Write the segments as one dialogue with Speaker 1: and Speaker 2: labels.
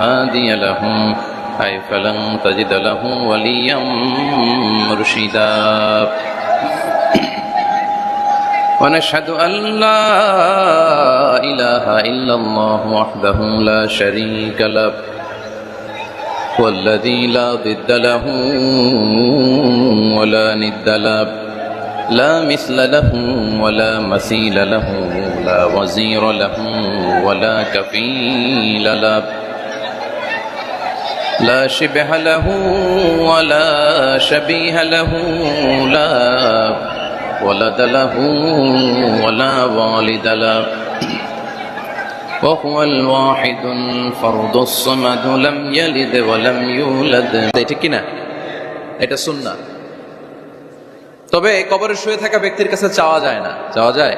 Speaker 1: هادي له أي فلن تجد له وليا مرشدا. ونشهد أن لا إله إلا الله وحده لا شريك له والذي لا ضد له ولا ند له لا مثل له ولا مثيل له لا وزير له ولا كفيل له. لا شبه له ولا شبيه له لا ولد له ولا والد له وهو الواحد الفرد الصمد لم يلد ولم يولد এটা কি না এটা সুন্নাহ তবে কবরে শুয়ে থাকা ব্যক্তির কাছে চাওয়া যায় না চাওয়া যায়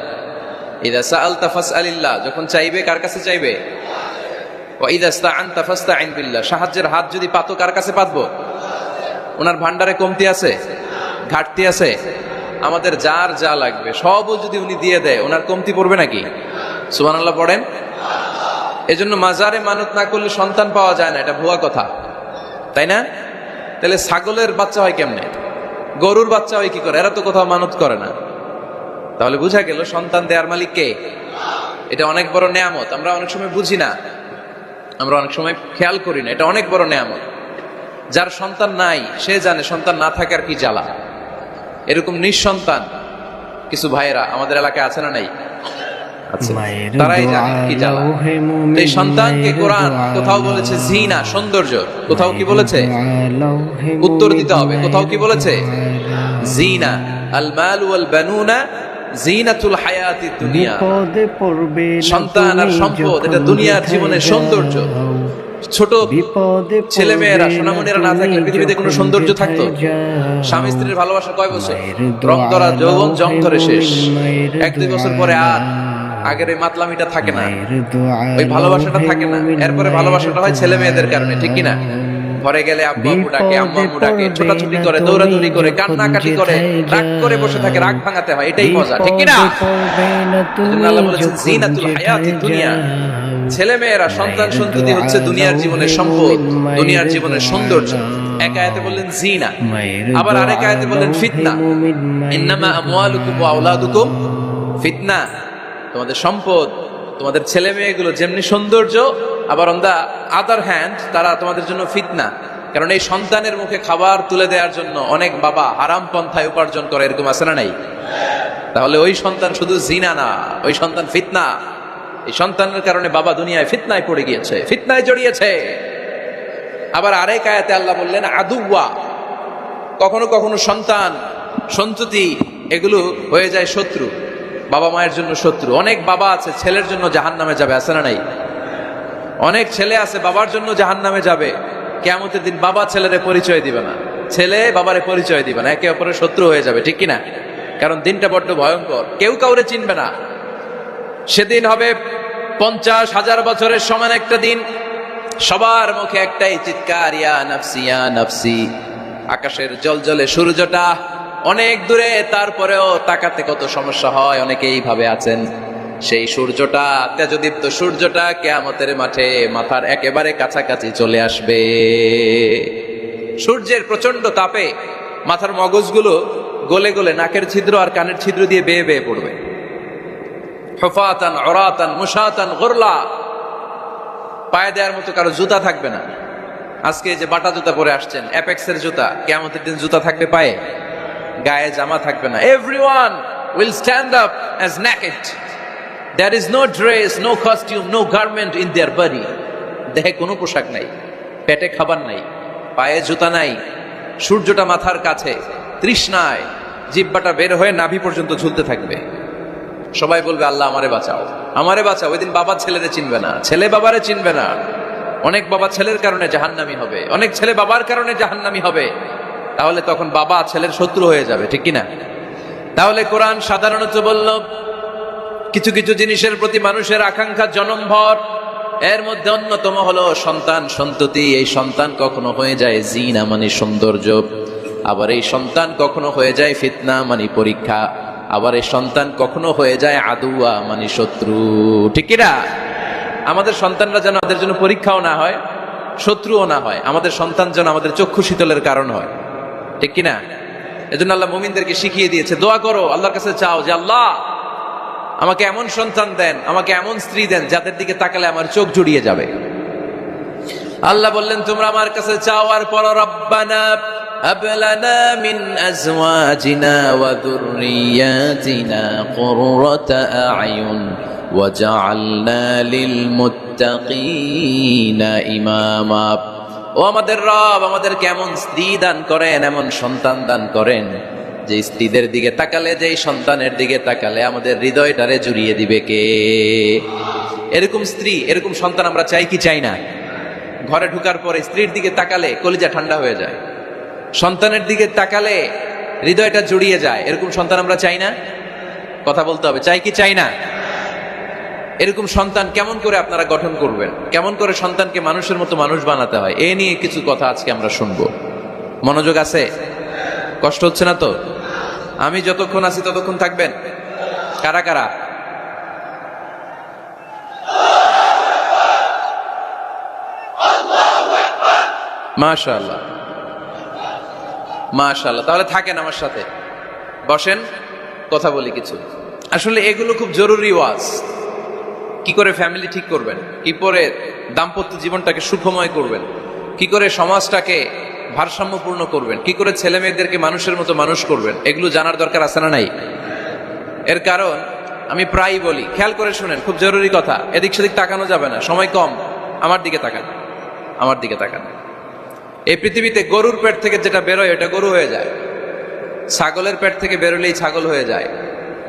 Speaker 1: ইদা সাআলতা ফাসআলিল্লাহ যখন চাইবে কার কাছে চাইবে ফাসতাইন বিল্লাহ। সাহায্যের হাত যদি পাতো, কার কাছে পাতবো? ওনার ভান্ডারে কমতি আছে? ঘাটতি আছে? আমাদের যার যা লাগবে সবও যদি উনি দিয়ে দেয়, ওনার কমতি পড়বে নাকি? সুবহানাল্লাহ পড়েন? এজন্য মাজারে মানত না করলে সন্তান পাওয়া যায় না, এটা ভুয়া কথা। তাই না? তাহলে ছাগলের বাচ্চা হয় কেমনে? গরুর বাচ্চা হয় কি করে? এরা তো কোথাও মানত করে না। তাহলে বুঝা গেল, সন্তান দেয়ার মালিক কে? এটা অনেক বড় নেয়ামত, আমরা অনেক সময় বুঝি না। আমরা অনেক সময় খেয়াল করি না এটা অনেক বড় নেয়ামত। যার সন্তান নাই সে জানে সন্তান না থাকার কি জ্বালা। এরকম নিঃসন্তান কিছু ভাইয়েরা আমাদের এলাকায় আছে না নাই? তারাই জানে কি জ্বালা। এই সন্তানকে কোরআন কোথাও বলেছে জিনা সৌন্দর্য। কোথাও কি বলেছে? উত্তর দিতে হবে। কোথাও কি বলেছে? জিনা আল মাল ওয়াল বানুনা জিনাতুল হায়াতি দুনিয়া।
Speaker 2: বিপদে পড়বে
Speaker 1: সন্তান আর সম্পদ এটা দুনিয়ার জীবনের সৌন্দর্য। ছোট
Speaker 2: বিপদে
Speaker 1: ছেলে মেয়েরা সোনামণিরা না থাকলে পৃথিবীতে কোনো সৌন্দর্য থাকতো। স্বামী স্ত্রীর ভালোবাসা কয় বছর? রং ধরা যৌবন জং ধরে শেষ। এক দুই বছর পরে আর আগের ওই মাতলামিটা থাকে না। ওই ভালোবাসাটা থাকে না। এরপরে ভালোবাসাটা হয় ছেলে মেয়েদের কারণে ঠিক কিনা? ঘরে গেলে আব্বু আম্মু ডাকে আম্মু আম্মু ডাকে ছোটাছুটি করে দৌড়াদৌড়ি করে কান্নাকাটি করে রাগ করে বসে থাকে রাগ ভাঙাতে হয় এটাই মজা ঠিক কিনা?
Speaker 2: না
Speaker 1: আল্লাহ বলেছেন, জিনাতুল হায়াতি দুনিয়া। ছেলে মেয়েরা সন্তান সন্ততি হচ্ছে দুনিয়ার জীবনের সম্পদ দুনিয়ার জীবনের সৌন্দর্য। এক আয়াতে বললেন জিনা। আবার আরেক আয়াতে বললেন ফিতনা। ইন্নামা আমওয়ালুকুম ওয়া আওলাদুকুম। ফিতনা। তোমাদের সম্পদ তোমাদের ছেলে মেয়েগুলো যেমনি সৌন্দর্য আবার অন দা আদার হ্যান্ড তারা তোমাদের জন্য ফিতনা। কারণ এই সন্তানের মুখে খাবার তুলে দেওয়ার জন্য অনেক বাবা হারাম পন্থায় উপার্জন করে, এরকম আছে না নাই? তাহলে ওই সন্তান শুধু জিনা না, ওই সন্তান ফিতনা। এই সন্তানের কারণে বাবা দুনিয়ায় ফিতনায় পড়ে গিয়েছে, ফিতনায় জড়িয়েছে। আবার আরেক আয়াতে আল্লাহ বললেন আদুয়া কখনো কখনো সন্তান সন্ততি, এগুলো হয়ে যায় শত্রু বাবা মায়ের জন্য শত্রু। অনেক বাবা আছে, ছেলের জন্য জাহান নামে যাবে, আছে না নাই? অনেক ছেলে আছে বাবার জন্য জাহান নামে যাবে। কেমতের দিন বাবা ছেলেরে পরিচয় দিবে না। ছেলে বাবারে পরিচয় দিবে না, একে অপরের শত্রু হয়ে যাবে, ঠিক কিনা? কারণ দিনটা বড্ড ভয়ঙ্কর। কেউ কাউরে চিনবে না। সেদিন হবে পঞ্চাশ হাজার বছরের সমান একটা দিন। সবার মুখে একটাই চিৎকার নাফসি আকাশের জল জলে সূর্যটা অনেক দূরে, তারপরেও তাকাতে কত সমস্যা হয়, অনেকেই এইভাবে আছেন। সেই সূর্যটা, তেজদীপ্ত সূর্যটা কেয়ামতের মাঠে মাথার একেবারে কাছাকাছি চলে আসবে। সূর্যের প্রচণ্ড তাপে মাথার মগজগুলো গলে গলে নাকের ছিদ্র আর কানের ছিদ্র দিয়ে বেয়ে বেয়ে পড়বে। হফাতান অরাতান মুসাতান গোরলা। পায়ে দেওয়ার মতো কারও জুতা থাকবে না। আজকে যে বাটা জুতা পরে আসছেন, অ্যাপেক্সের জুতা কেমতের দিন জুতা থাকবে পায়ে। গায়ে জামা থাকবে না। Everyone will stand up as naked there is no dress no costume no garment in their body দেহে কোনো পোশাক নাই, পেটে খাবার নাই, পায়ে জুতা নাই, সূর্যটা মাথার কাছে, তৃষ্ণায়, জিব্বাটা বের হয়ে নাভি পর্যন্ত ঝুলতে থাকবে। সবাই বলবে, আল্লাহ আমারে বাঁচাও আমারে বাঁচাও। ওই দিন বাবা ছেলেরে চিনবে না, ছেলে বাবারে চিনবে না। অনেক বাবা ছেলের কারণে জাহান্নামি হবে, অনেক ছেলে বাবার কারণে জাহান্নামি হবে। তাহলে তখন বাবা ছেলের শত্রু হয়ে যাবে, ঠিক কিনা? তাহলে কোরআন সাধারণত বলল কিছু কিছু জিনিসের প্রতি মানুষের আকাঙ্ক্ষা জনমভর। এর মধ্যে অন্যতম হলো সন্তান সন্ততি। এই সন্তান কখনো হয়ে যায় জিনা মানে সৌন্দর্য। আবার এই সন্তান কখনো হয়ে যায় ফিতনা মানে পরীক্ষা। আবার এই সন্তান কখনো হয়ে যায় আদুয়া মানে শত্রু। ঠিক কিনা আমাদের সন্তানরা যেন আমাদের জন্য পরীক্ষাও না হয়, শত্রুও না হয়। আমাদের সন্তান যেন আমাদের চক্ষু শীতলের কারণ হয়। ঠিক কিনা এজন্য আল্লাহ মুমিনদেরকে শিখিয়ে দিয়েছে, দোয়া করো, আল্লাহর কাছে চাও যে, আল্লাহ আমাকে এমন সন্তান দেন, আমাকে এমন স্ত্রী দেন যাদের দিকে তাকালে আমার চোখ জুড়িয়ে যাবে। আল্লাহ বললেন, তোমরা আমার কাছে চাওয়ার পর রব্বানা আয়ুন ইমামা। ও আমাদের রব আমাদের কেমন স্ত্রী দান করেন, এমন সন্তান দান করেন। যে স্ত্রীদের দিকে তাকালে, যেই সন্তানের দিকে তাকালে আমাদের হৃদয়টারে জুড়িয়ে দিবে কে? এরকম স্ত্রী, এরকম সন্তান আমরা চাই কি চাই না? ঘরে ঢুকার পরে স্ত্রীর দিকে তাকালে কলিজা ঠান্ডা হয়ে যায়। সন্তানের দিকে তাকালে হৃদয়টা জুড়িয়ে যায়। এরকম সন্তান আমরা চাই না? কথা বলতে হবে, চাই কি চাই না? এরকম সন্তান কেমন করে আপনারা গঠন করবেন? কেমন করে সন্তানকে মানুষের মতো মানুষ বানাতে হয়? এ নিয়ে কিছু কথা আজকে আমরা শুনব। মনোযোগ আছে? কষ্ট হচ্ছে না তো? আমি যতক্ষণ আছি ততক্ষণ থাকবেন। কারা কারা? মাশাআল্লাহ। মাশাআল্লাহ। তাহলে থাকেন আমার সাথে। বসেন, কথা বলি কিছু। আসলে এগুলো খুব জরুরি ওয়াজ। কি করে ফ্যামিলি ঠিক করবেন? কি করে দাম্পত্য জীবনটাকে সুখময় করবেন? কি করে সমাজটাকে ভারসাম্যপূর্ণ করবেন। কি করে ছেলে মেয়েদেরকে মানুষের মতো মানুষ করবেন? এগুলো জানার দরকার আছে না নাই? এর কারণ, আমি প্রায় বলি, খেয়াল করে শুনেন, খুব জরুরি কথা। এদিক সেদিক তাকানো যাবে না, সময় কম। আমার দিকে তাকান। আমার দিকে তাকান। এই পৃথিবীতে গরুর পেট থেকে যেটা বেরোয়, এটা গরু হয়ে যায়। ছাগলের পেট থেকে বেরোলেই ছাগল হয়ে যায়।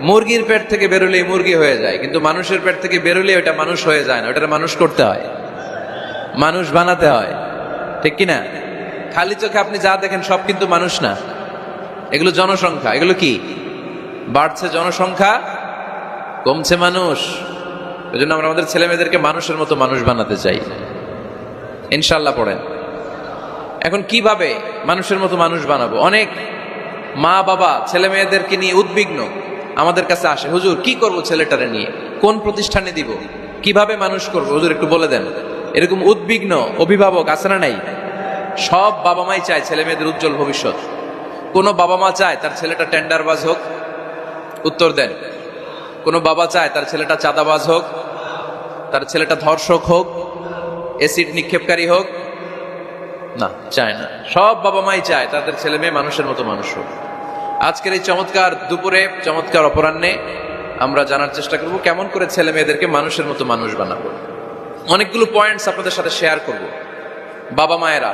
Speaker 1: মুরগির পেট থেকে বেরোলেই মুরগি হয়ে যায়। কিন্তু মানুষের পেট থেকে বেরোলে ওটা মানুষ হয়ে যায় না। ওটা মানুষ করতে হয়। মানুষ বানাতে হয়। ঠিক কিনা? খালি চোখে আপনি যা দেখেন সব কিন্তু মানুষ না। এগুলো জনসংখ্যা। এগুলো কি? বাড়ছে জনসংখ্যা, কমছে মানুষ। ওই জন্য আমরা আমাদের ছেলে মেয়েদেরকে মানুষের মতো মানুষ বানাতে চাই। ইনশাল্লাহ পড়েন। এখন কীভাবে মানুষের মতো মানুষ বানাবো? অনেক মা বাবা ছেলে মেয়েদেরকে নিয়ে উদ্বিগ্ন আমাদের কাছে আসে, হুজুর, কি করব ছেলেটারে নিয়ে? কোন প্রতিষ্ঠানে দিব? কীভাবে মানুষ করব? হুজুর, একটু বলে দেন। এরকম উদ্বিগ্ন অভিভাবক আছে না নাই? সব বাবা মাই চায় ছেলে মেয়েদের উজ্জ্বল ভবিষ্যৎ। কোন বাবা মা চায় তার ছেলেটা টেন্ডারবাজ হোক, উত্তর দেন। কোন বাবা চায় তার ছেলেটা চাঁদাবাজ হোক, তার ছেলেটা ধর্ষক হোক এসিড নিক্ষেপকারী হোক, না, চায় না। সব বাবা মাই চায় তাদের ছেলে মেয়ে মানুষের মতো মানুষ হোক। আজকের এই চমৎকার দুপুরে, চমৎকার অপরাহ্নে আমরা জানার চেষ্টা করব, কেমন করে ছেলে মেয়েদেরকে মানুষের মতো মানুষ বানাবো। অনেকগুলো পয়েন্টস আপনাদের সাথে শেয়ার করব। বাবা মায়েরা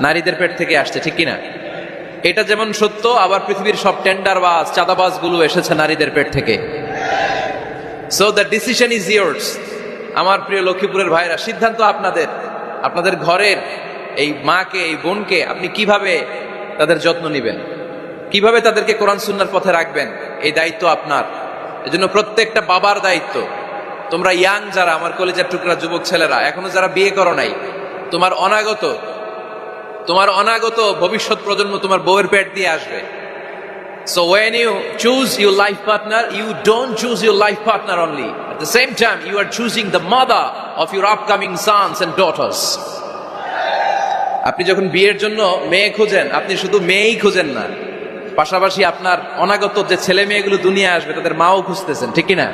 Speaker 1: নারীদের পেট থেকে আসছে, ঠিক কিনা? এটা যেমন সত্য, আবার পৃথিবীর সব টেন্ডারবাজ চাঁদাবাজগুলো এসেছে নারীদের পেট থেকে। So the decision is years আমার প্রিয় লক্ষ্মীপুরের ভাইরা, সিদ্ধান্ত আপনাদের। আপনাদের ঘরের এই মাকে, এই বোনকে আপনি কীভাবে তাদের যত্ন নেবেন? কীভাবে তাদেরকে কোরআন সুন্নার পথে রাখবেন? এই দায়িত্ব আপনার। এজন্য প্রত্যেকটা বাবার দায়িত্ব। তোমরা ইয়াং যারা, আমার কলেজের টুকরা যুবক ছেলেরা, এখনও যারা বিয়ে করো নাই, তোমার অনাগত তোমার অনাগত ভবিষ্যৎ প্রজন্ম তোমার বউয়ের পেট দিয়ে আসবে। So when you choose your life partner, you don't choose your life partner only. At the same time, you are choosing the mother of your upcoming sons and daughters. আপনি যখন বিয়ের জন্য মেয়ে খোঁজেন আপনি শুধু মেয়েই খোঁজেন না। পাশাপাশি আপনার অনাগত যে ছেলে মেয়েগুলো দুনিয়া আসবে তাদের মাও খুঁজতেছেন ঠিক না?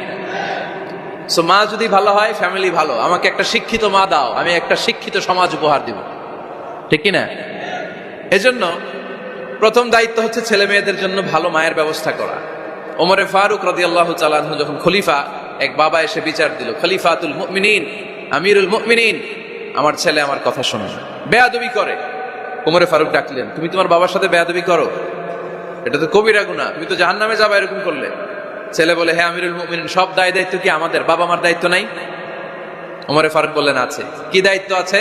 Speaker 1: সো মা যদি ভালো হয় ফ্যামিলি ভালো। আমাকে একটা শিক্ষিত মা দাও আমি একটা শিক্ষিত সমাজ উপহার দিব। ঠিক কি না এজন্য প্রথম দায়িত্ব হচ্ছে ছেলে মেয়েদের জন্য ভালো মায়ের ব্যবস্থা করা। ওমরে ফারুক রদি আল্লাহ চালান যখন খলিফা, এক বাবা এসে বিচার দিল, খলিফাতুল মুমিনিন, আমিরুল মুমিনিন। আমার ছেলে আমার কথা শোনে বেয়াদবি করে। ওমরে ফারুক ডাকলেন, তুমি তোমার বাবার সাথে বেয়াদবি করো? এটা তো কবিরা গুণা তুমি তো জাহান নামে যাবা এরকম করলে। ছেলে বলে হ্যাঁ আমিরুল মুমিনিন, সব দায় দায়িত্ব কি আমাদের? বাবা মার দায়িত্ব নাই? ওমরে ফারুক বললেন, আছে। কি দায়িত্ব আছে?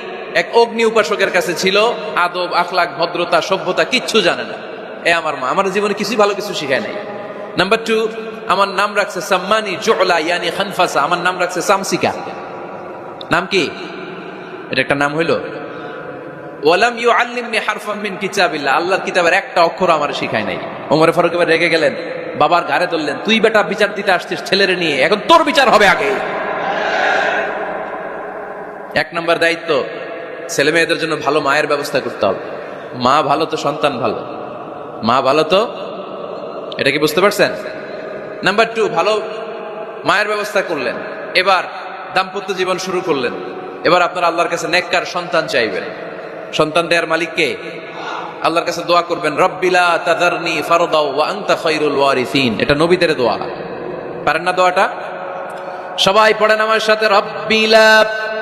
Speaker 1: এক অগ্নি উপাসকের কাছে ছিল, আদব, আখলাক, ভদ্রতা, সভ্যতা, কিচ্ছু জানে না। এ আমার মা, আমার জীবনে কিছুই ভালো কিছু শিখায় নাই। নাম্বার টু আমার নাম রাখছে সাম্মানি জোলা ইয়ানি খানফাসা, আমার নাম রাখছে সামসিকা। নাম কি? এটা একটা নাম হইল, ওয়ালাম ইউ আল্লিমনি হারফাম মিন কিতাবিল্লাহ। আল্লাহর কিতাবের একটা অক্ষর আমার শিখায় নাই। ওমরে ফারুক এবার রেগে গেলেন, বাবার ঘাড়ে ধরলেন, তুই বেটা বিচার দিতে আসছিস ছেলেরে নিয়ে, এখন তোর বিচার হবে আগে। এক নম্বর দায়িত্ব ছেলে মেয়েদের জন্য ভালো মায়ের ব্যবস্থা করতে হবে। মা ভালো তো সন্তান ভালো। মা ভালো তো? এটা কি বুঝতে পারছেন? নাম্বার টু ভালো মায়ের ব্যবস্থা করলেন। এবার দাম্পত্য জীবন শুরু করলেন। এবার আপনার আল্লাহর কাছে নেককার সন্তান চাইবেন। সন্তান দেয়ার মালিক কে? আল্লাহর কাছে দোয়া করবেন রব্বিলা তাদারনি ফারদাও ওয়া আনতা খায়রুল ওয়ারিসিন। এটা নবীদের দোয়া। পারেন না দোয়াটা? সবাই পড়েন আমার সাথে রব্বিলা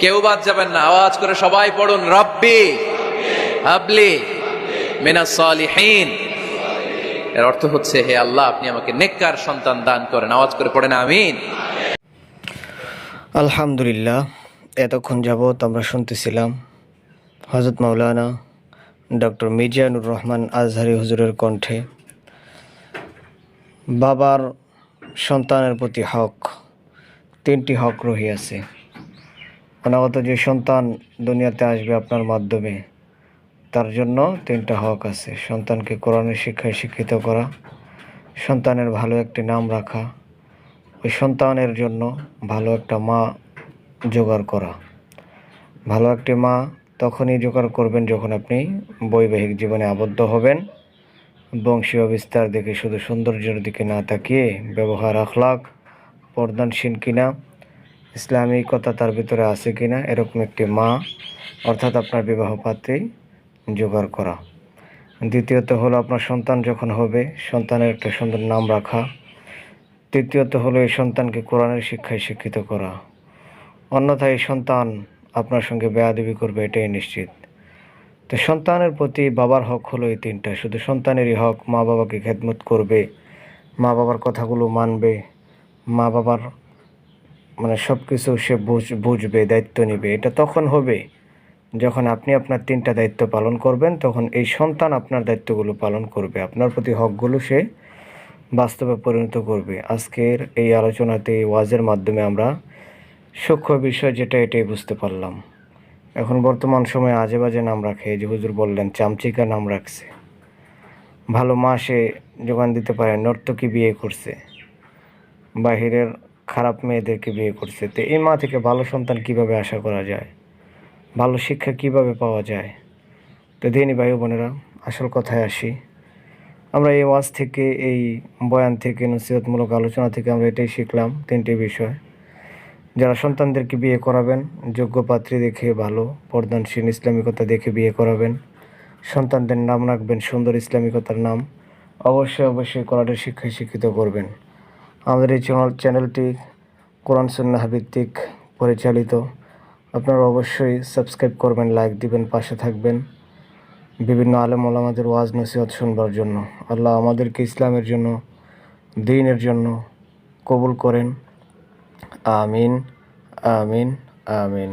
Speaker 1: কেউ বাদ যাবেন না। আওয়াজ করে সবাই পড়ুন, রব্বি হাবলি মিনা সলিহীন। এর অর্থ হচ্ছে, হে আল্লাহ, আপনি আমাকে নেককার সন্তান দান করেন। আওয়াজ করে পড়েন, আমিন।
Speaker 2: আলহামদুলিল্লাহ, এতক্ষণ যাবৎ আমরা শুনতেছিলাম হজরত মাওলানা ডক্টর মিজানুর রহমান আজহারি হুজুরের কণ্ঠে, বাবার সন্তানের প্রতি হক, তিনটি হক রহিয়াছে। অনাগত যে সন্তান দুনিয়াতে আসবে আপনার মাধ্যমে, তার জন্য তিনটা হক আছে। সন্তানকে কোরআনের শিক্ষায় শিক্ষিত করা, সন্তানের ভালো একটি নাম রাখা, ওই সন্তানের জন্য ভালো একটা মা জোগাড় করা। ভালো একটি মা তখনই জোগাড় করবেন যখন আপনি বৈবাহিক জীবনে আবদ্ধ হবেন। বংশীয় বিস্তার দেখে শুধু সৌন্দর্যের দিকে না তাকিয়ে ব্যবহার আখলাক পর্দানসীন কিনা ইসলামিকতা তার ভিতরে আছে কিনা, এরকম একটি মা, অর্থাৎ আপনার বিবাহ পাত্রী, জোগাড় করা। দ্বিতীয়ত হলো আপনার সন্তান যখন হবে, সন্তানের একটা সুন্দর নাম রাখা। তৃতীয়ত হলো এই সন্তানকে কোরআনের শিক্ষায় শিক্ষিত করা। অন্যথায় এই সন্তান আপনার সঙ্গে বেয়াদবি করবে, এটাই নিশ্চিত। তো সন্তানের প্রতি বাবার হক হলো এই তিনটা। শুধু সন্তানেরই হক মা বাবাকে খেদমত করবে মা বাবার কথাগুলো মানবে মা বাবার মানে সব কিছু সে বুঝ, বুঝবে, দায়িত্ব নেবে। এটা তখন হবে। যখন আপনি আপনার তিনটা দায়িত্ব পালন করবেন, তখন এই সন্তান আপনার দায়িত্বগুলো পালন করবে। আপনার প্রতি হকগুলো সে বাস্তবে পরিণত করবে। আজকের এই আলোচনাতে ওয়াজের মাধ্যমে আমরা সূক্ষ্ম বিষয় যেটা, এটাই বুঝতে পারলাম। এখন বর্তমান সময়ে আজে বাজে নাম রাখে। যে হুজুর বললেন, চামচিকা নাম রাখছে। ভালো মা সে যোগান দিতে পারে, নর্তকী বিয়ে করছে। বাহিরের খারাপ মেয়েদেরকে বিয়ে করছে। তো এই মা থেকে ভালো সন্তান কীভাবে আশা করা যায়? ভালো শিক্ষা কীভাবে পাওয়া যায়? তো দিনী ভাই বোনেরা, আসল কথায় আসি। আমরা এই ওয়াজ থেকে, এই বয়ান থেকে, নসিহতমূলক আলোচনা থেকে আমরা এটাই শিখলাম তিনটি বিষয়। যারা সন্তানদেরকে বিয়ে করাবেন, যোগ্য পাত্রী দেখে ভালো পর্দানসীন ইসলামিকতা দেখে বিয়ে করাবেন, সন্তানদের নাম রাখবেন, সুন্দর ইসলামিকতার নাম, অবশ্যই অবশ্যই কোরআনের শিক্ষায় শিক্ষিত করবেন। আমাদের এই চ্যানেল চ্যানেলটি কোরআন সন্ন্যাহ ভিত্তিক পরিচালিত। আপনারা অবশ্যই সাবস্ক্রাইব করবেন লাইক দিবেন, পাশে থাকবেন। বিভিন্ন আলেম ওলামাদের ওয়াজ নসিহত শুনবার জন্য। আল্লাহ আমাদেরকে ইসলামের জন্য, দিনের জন্য কবুল করেন। আমিন আমিন আমিন।